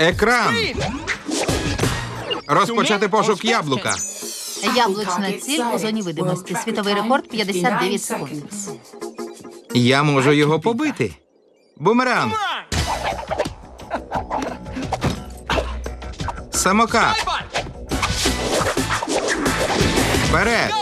Екран. Розпочати пошук яблука. Яблучна ціль у зоні видимості. Світовий рекорд 59 секунд. Я можу його побити. Бумеранг. Самокат. Вперед.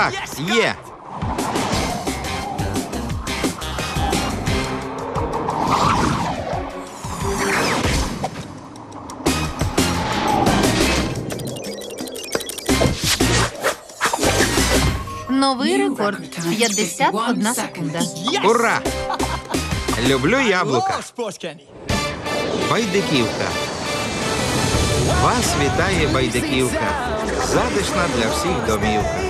Так, є. Новий рекорд 51 секунда. Ура! Люблю яблука. Байдиківка. Вас вітає байдиківка. Затишна для всіх домівка.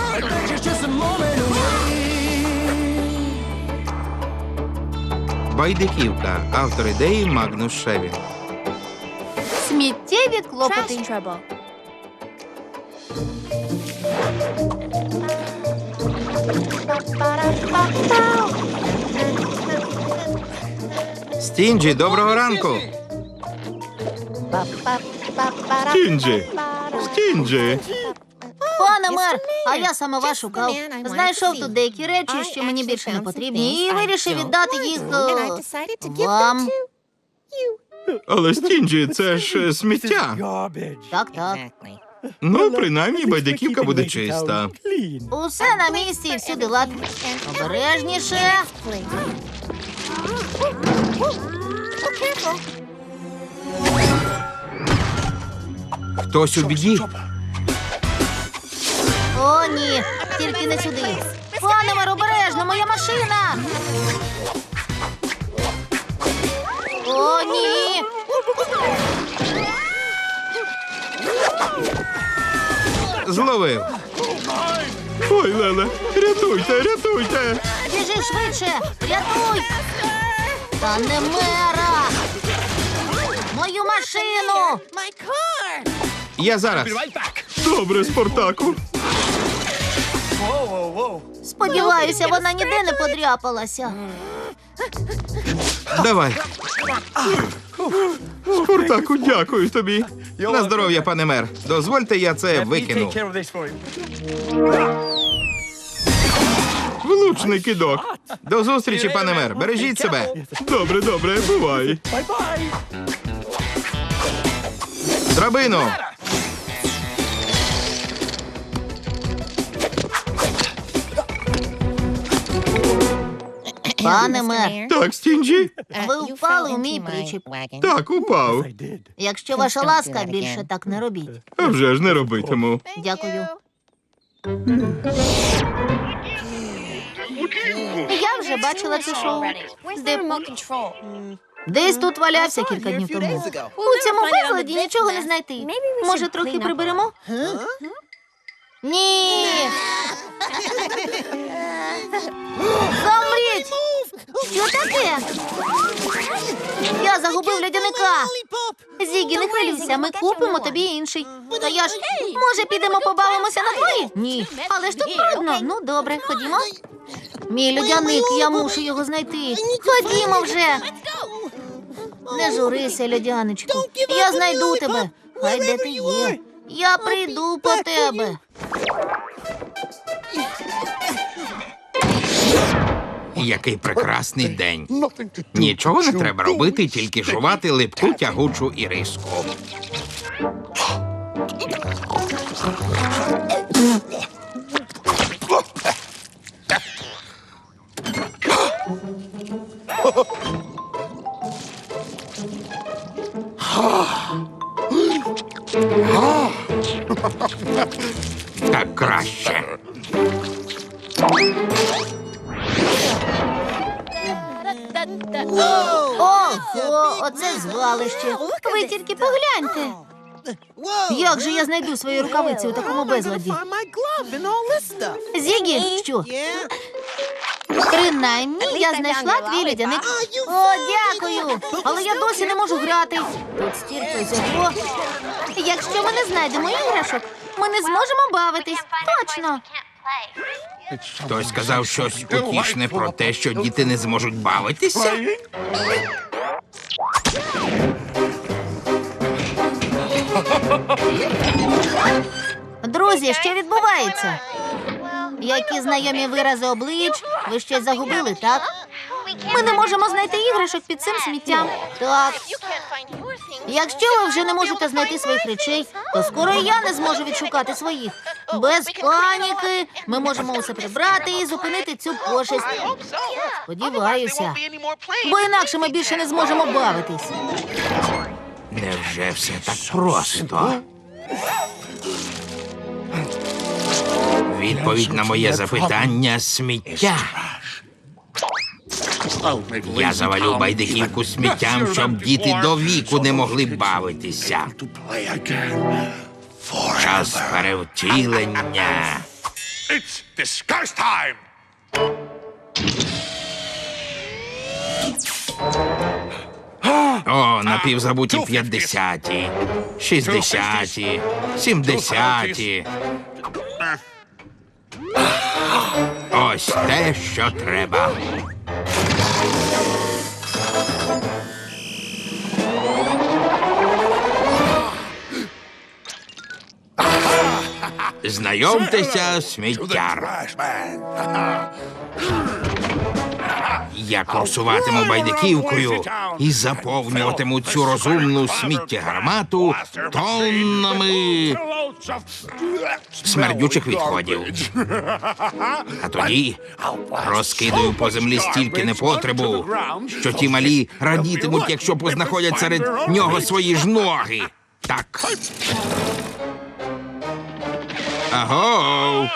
Байдиківка. Автор ідеї Магнус Шевін. Сміттєві клопоти. Стінджі, доброго ранку. Стінджі. Стінджі. Пане мер, а я саме вас шукав. Знайшов тут деякі речі, що мені більше не потрібні, і вирішив віддати їх е, вам. Але Стінджі, це ж е, сміття. Так, так. Ну, принаймні, байдиківка буде чиста. Усе на місці і всюди лад. Обережніше. Хтось у біді. О, ні, тільки не сюди. Мер, обережно, моя машина. О, ні. Зловив. Ой, Леле, рятуйте, рятуйте. Біжи швидше, рятуй. Та не мера. Мою машину. Я зараз. Добре, Спартаку. Сподіваюся, вона ніде не подряпалася. Давай. Спартаку, дякую тобі. На здоров'я, пане мер. Дозвольте, я це викину. Влучний кидок. До зустрічі, пане мер. Бережіть себе. Добре, добре, бувай. Драбину. Пане мер, Так, Стінджі? ви впали у мій причіп. Так, упав. Якщо ваша ласка, більше так не робіть. А вже ж не робитиму. Дякую. Я вже бачила це шоу. Де? Десь тут валявся кілька днів тому. У цьому безладі нічого не знайти. Може, трохи приберемо? Ні. Що таке? Я загубив льодяника. Зігі, не хвилюйся, ми купимо тобі інший. Та я ж, може, підемо побавимося на дворі? Ні. Але ж тут брудно. Ну, добре, ходімо. Мій льодяник, я мушу його знайти. Ходімо вже. Не журися, льодяничку. Я знайду тебе. Хай де ти є. Я прийду по тебе. Який прекрасний день. Нічого не треба робити, тільки жувати липку тягучу іриску. Же я знайду свої рукавиці у такому безладі? Зігі, що? Принаймні, я знайшла твій лідяник. О, дякую! Але я досі не можу грати. Тут стільки всього. Якщо ми не знайдемо іграшок, ми не зможемо бавитись. Точно. Хтось сказав щось утішне про те, що діти не зможуть бавитися. Друзі, що відбувається? Які знайомі вирази облич? Ви щось загубили, так? Ми не можемо знайти іграшок під цим сміттям. Так. Якщо ви вже не можете знайти своїх речей, то скоро і я не зможу відшукати своїх. Без паніки ми можемо усе прибрати і зупинити цю пошесть. Сподіваюся. Бо інакше ми більше не зможемо бавитись. Невже все так просто? Відповідь на моє запитання сміття. Я завалю байдиківку сміттям, щоб діти до віку не могли бавитися. Час перевтілення. It's disguise time! О, напівзабуті п'ятдесяті, шістдесяті, сімдесяті. Ось те, що треба. Знайомтеся, сміттяр. Я курсуватиму байдиківкою і заповнюватиму цю розумну сміттєгармату тоннами смердючих відходів. А тоді розкидаю по землі стільки непотребу, що ті малі радітимуть, якщо познаходять серед нього свої ж ноги. Так. Аго!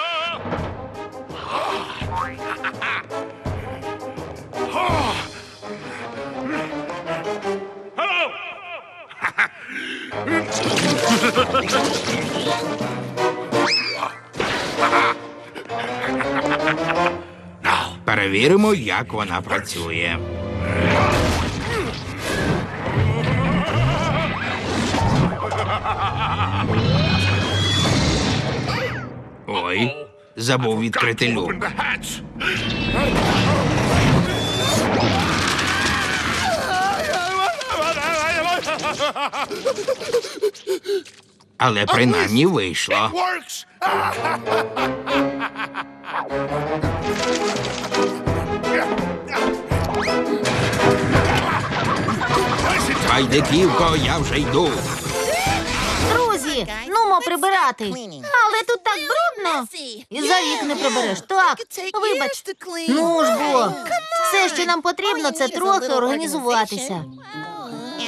Перевіримо, як вона працює. Ой, забув відкрити люк. Але принаймні вийшло. Байдиківко, я вже йду. Друзі, нумо прибирати. Але тут так брудно. І за рік не прибереш. Так, вибач. Ну ж бо, все, що нам потрібно, це трохи організуватися.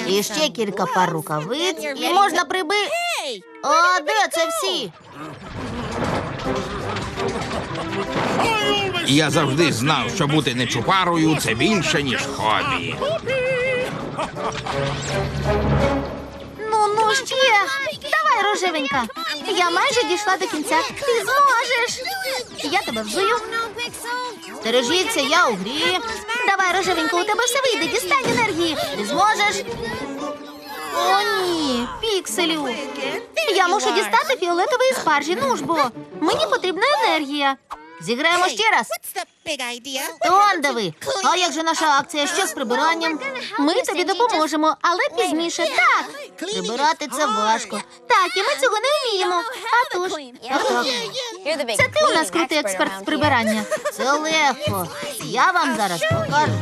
І ще кілька пар рукавиць, і можна приби. А де це всі? Я завжди знав, що бути нечупарою це більше, ніж хобі. Ну, ну ще. Давай, рожевенька. Я майже дійшла до кінця. Ти зможеш. Я тебе взую. Стережіться, я у грі. Давай, рожевенько, у тебе все вийде. Дістань енергії. Ти зможеш. О, ні, пікселю. Я мушу дістати фіолетової спаржі. Ну ж бо. Мені потрібна енергія. Зіграємо ще раз. Тондови, а як же наша акція? Що з прибиранням? Ми тобі допоможемо, але пізніше. Так, прибирати це важко. Так, і ми цього не вміємо. А тож, так, так. Це ти у нас крутий експерт з прибирання. Це легко. Я вам зараз покажу.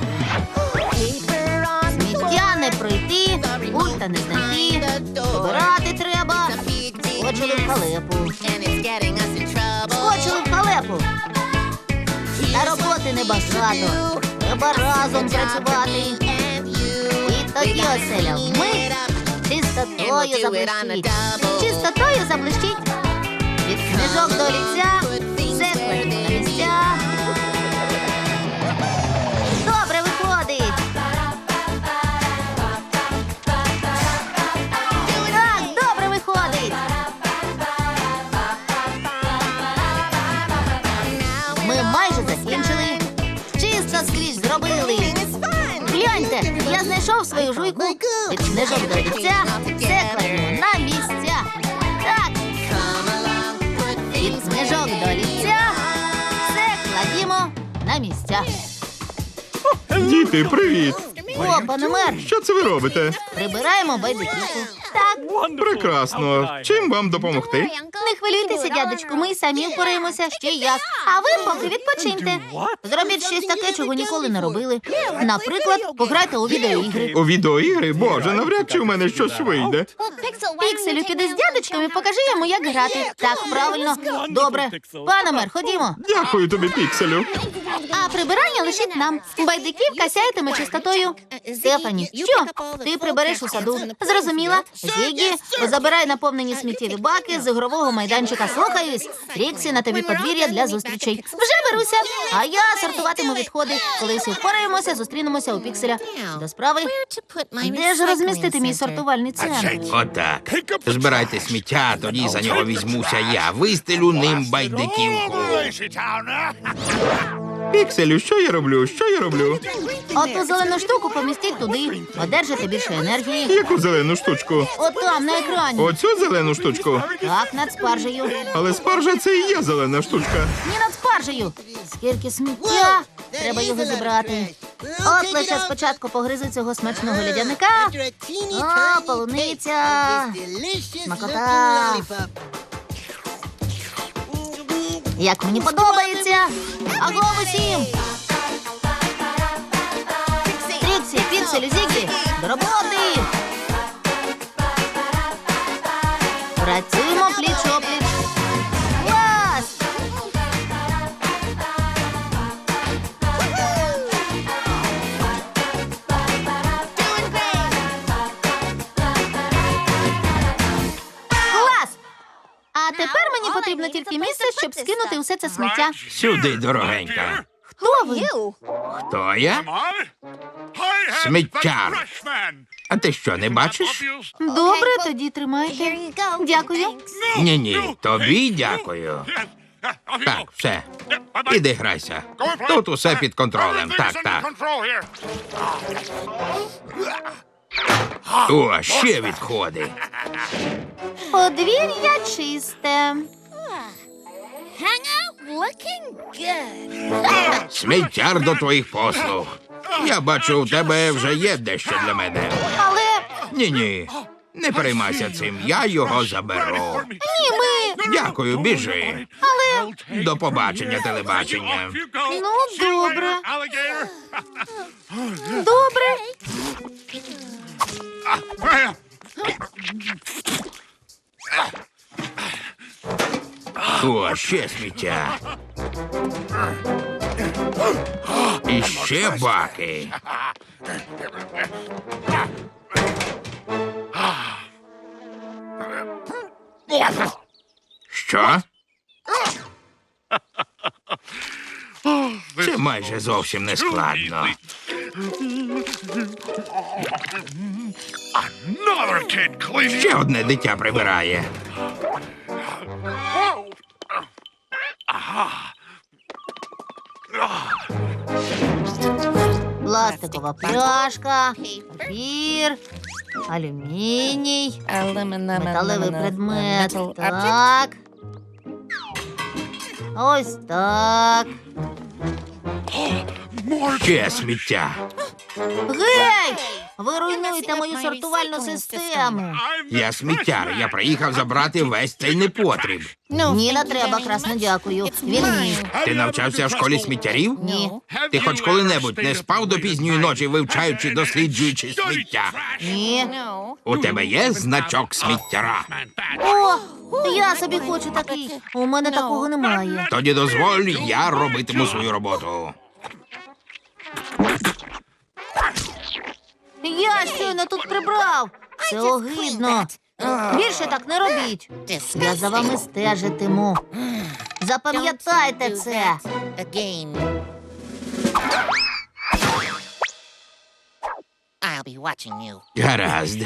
Сміття не пройти, пульта не знайти. Прибирати треба. Скочили в халепу. Небагато. Треба разом працювати. І тоді оселя вмить чистотою заблищить. Чистотою заблищить. Від книжок до ліця, свою жуйку. Від книжок до ліця, все кладемо на місця. Так, від книжок до ліця, все кладімо на місця. Діти, привіт! О, пане мер, Що це ви робите? прибираємо байдиківку. Так, Прекрасно. Чим вам допомогти? не хвилюйтеся, дядечку, ми й самі впораємося ще як. А ви поки відпочиньте. Зробіть щось таке, чого ніколи не робили. Наприклад, пограйте у відеоігри. У відеоігри? Боже, навряд чи у мене щось вийде. Пікселю, піди з дядечком і покажи йому, як грати. Так, правильно. Добре. Пане мер, ходімо. Дякую тобі, пікселю. А прибирання лишить нам. Байдиківка сяйтиме чистотою. Стефані, що? Ти прибереш у саду. Зрозуміла? Зігі, забирай наповнені сміттєві баки з ігрового майданчика. Слухаюсь. Тріксі, на тобі подвір'я для зустрічей. Вже беруся. А я сортуватиму відходи. Коли всі впораємося, зустрінемося у пікселя. До справи. Де ж розмістити мій сортувальний центр? Отак. Збирайте сміття, тоді за нього візьмуся я. Вистелю ним байдиківку. Пікселю, що я роблю? Що я роблю? Оту зелену штуку помістіть туди. Одержите більше енергії. Яку зелену штучку? От там, на екрані. Оцю зелену штучку. Так, над спаржею. Але спаржа це і є зелена штучка. Ні над спаржею. Скільки сміття. Треба його зібрати. От лише спочатку погризи цього смачного лядяника. О, полуниця. Смакота. Як мені подобається. Аго усім. Тріксі, Пікселю, Зігі, до роботи. Працюємо пліч-опліч. Потрібно тільки місце, щоб скинути усе це сміття. Сюди, дорогенька. Хто ви? Хто я? Сміттяр. А ти що, не бачиш? Добре, тоді тримайте. Дякую. Ні, ні, тобі дякую. Так, все. Іди грайся. Тут усе під контролем. Так, так. О, ще відходи. Подвір'я чисте. Сміттяр до твоїх послуг. Я бачу, у тебе вже є дещо для мене. Але Ні, ні. Не переймайся цим, я його заберу. ні, ми. Дякую, біжи. Але До побачення, телебачення. Ну, добре. Ще сміття. І ще баки. Що? Це майже зовсім не складно. Ще одне дитя прибирає. Пластикова пляшка, папір, алюміній, металевий предмет. Так. Ось так. Ще сміття. Гей! Ви руйнуєте мою сортувальну систему. Я сміттяр. Я приїхав забрати весь цей непотріб. Ні, не треба, красно дякую. Він мій. Ти навчався в школі сміттярів? Ні. Ти хоч коли-небудь не спав до пізньої ночі, вивчаючи, досліджуючи сміття. Ні. У тебе є значок сміттяра. О, я собі хочу такий. У мене такого немає. Тоді дозволь, я робитиму свою роботу. Я щойно тут прибрав. Це огидно. Більше так не робіть. Я за вами стежитиму. Запам'ятайте це. Гаразд.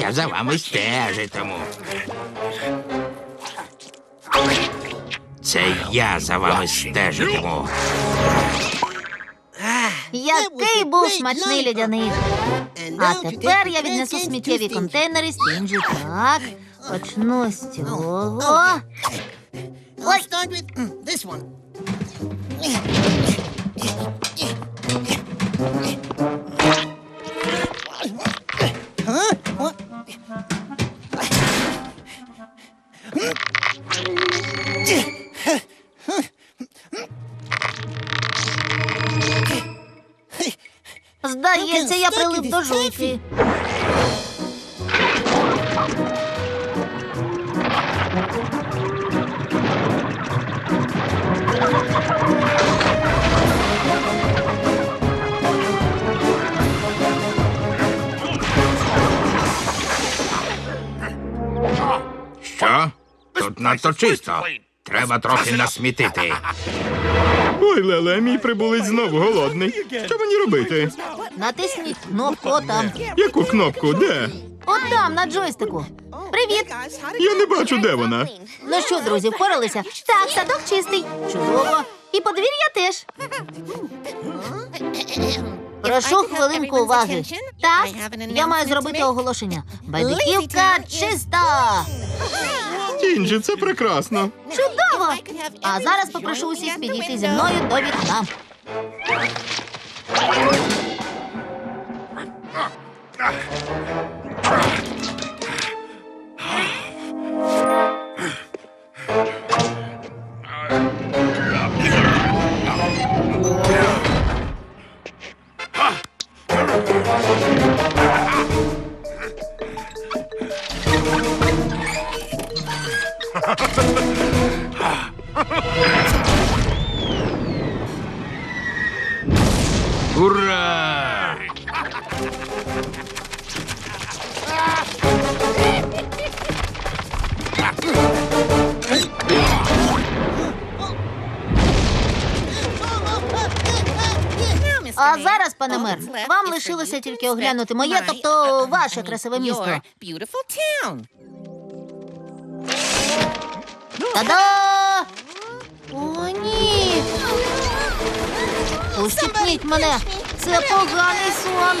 Я за вами стежитиму. Це я за вами стежитиму. Який був смачний льодяник. А тепер я віднесу сміттєві контейнери стінджі. Так, почну з цього. I'll до жуйки. Що? Тут надто чисто. Треба трохи насмітити. Ой, Леле, мій прибулець знову голодний. Що мені робити? Натисніть кнопку отам. Яку кнопку? Де? Отам, на джойстику. Привіт! Я не бачу, де вона. Ну що, друзі, впоралися? Так, садок чистий. Чудово. І подвір'я теж. Прошу хвилинку уваги. Так, я маю зробити оголошення. Байдиківка чиста. Інджі, це прекрасно. Чудово! А зараз попрошу усіх підійти зі мною до вікна. А зараз, пане мер, вам лишилося тільки оглянути моє, тобто ваше красиве місто. Та-да! О, ні! Ущипніть мене! Це поганий сон.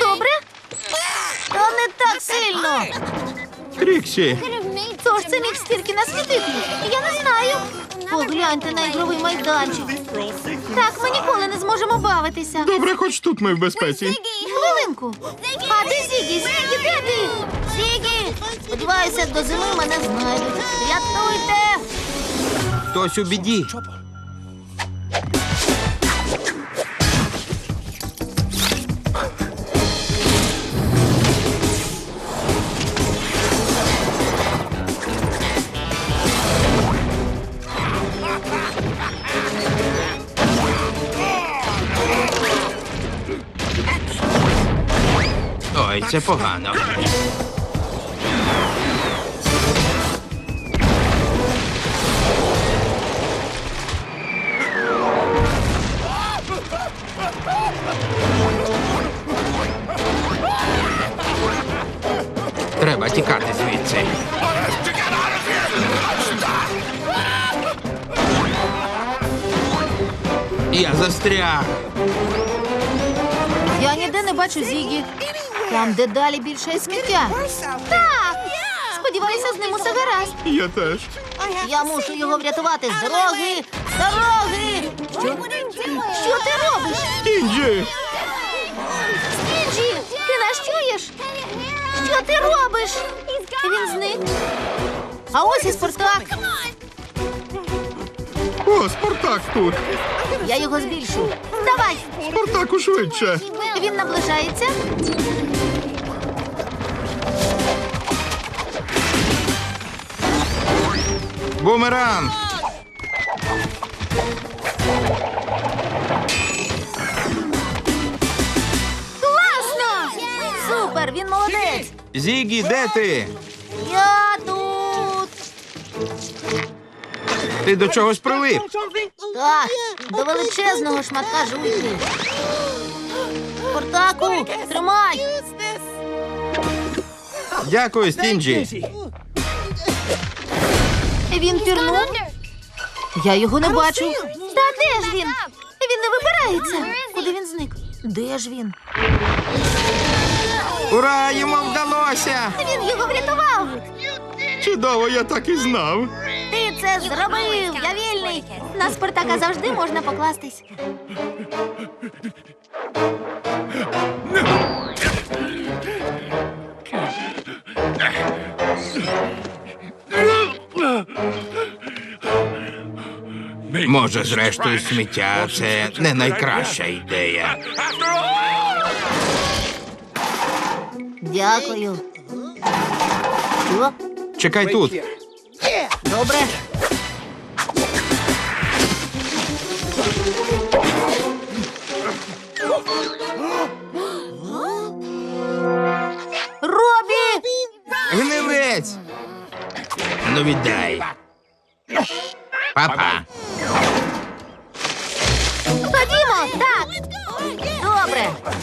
Добре? Та не так сильно. Тріксі, Хто ж це міг стільки насвітити? Я не знаю. Погляньте на ігровий майданчик. Так ми ніколи не зможемо бавитися. добре, хоч тут ми в безпеці. Хвилинку. А де Зігі? Зігі, де ти? Зігі! Сподіваюся, до зими мене знайдуть. Рятуйте! Хтось у біді. Це погано. Треба тікати звідси. Я застряг. Я ніде не бачу Зігі. Там дедалі більше сміття. Так! Сподіваюся, з ним усе гаразд. Я теж. Я мушу його врятувати з дороги! З дороги! Що? Що ти робиш? Інджі! Інджі, ти нас чуєш? Що ти робиш? Він зник. А ось і Спартак. О, Спартак тут! Я його збільшу. Давай! Спартаку швидше! Він наближається. Бумеранг! Класно! Супер, він молодець! Зігі, де ти? Я тут! Ти до чогось прилип. Так, до величезного шматка жуйки. Портаку тримай! Дякую, Стінджі. Він пірнув. Я його не бачу. Та де ж він? Він не вибирається. Куди він зник? Де ж він? Ура, йому вдалося! Він його врятував. Чудово, я так і знав. Ти це зробив. Я вільний. На Спартака завжди можна покластись. Може, зрештою, сміття це не найкраща ідея. Дякую. Що? Чекай тут. Добре. Робі! Гнилець! Ну віддай. Папа.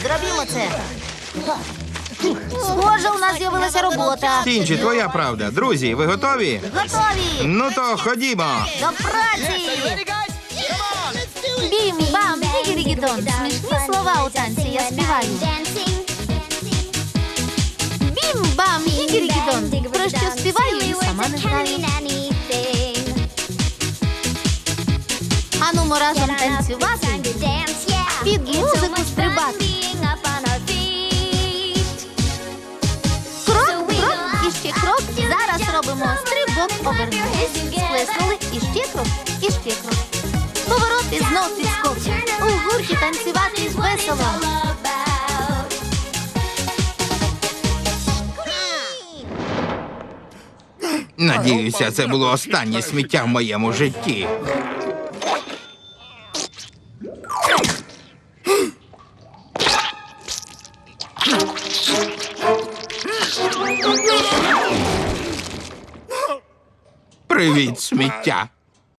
Зробімо це. Схоже, у нас з'явилася робота. Стінджі, твоя правда. Друзі, ви готові? Готові! Ну то ходімо. До праці! Бім-бам, дігірігідон. Смішні слова у танці я співаю. Бім-бам, дігірігідон. Про що співаю і сама не знаю. Анумо разом танцювати, сплеснули і ще крок, і ще крок. Поворот і знов підскок. У гурті танцювати весело. Надіюся, це було останнє сміття в моєму житті. Привіт, сміття.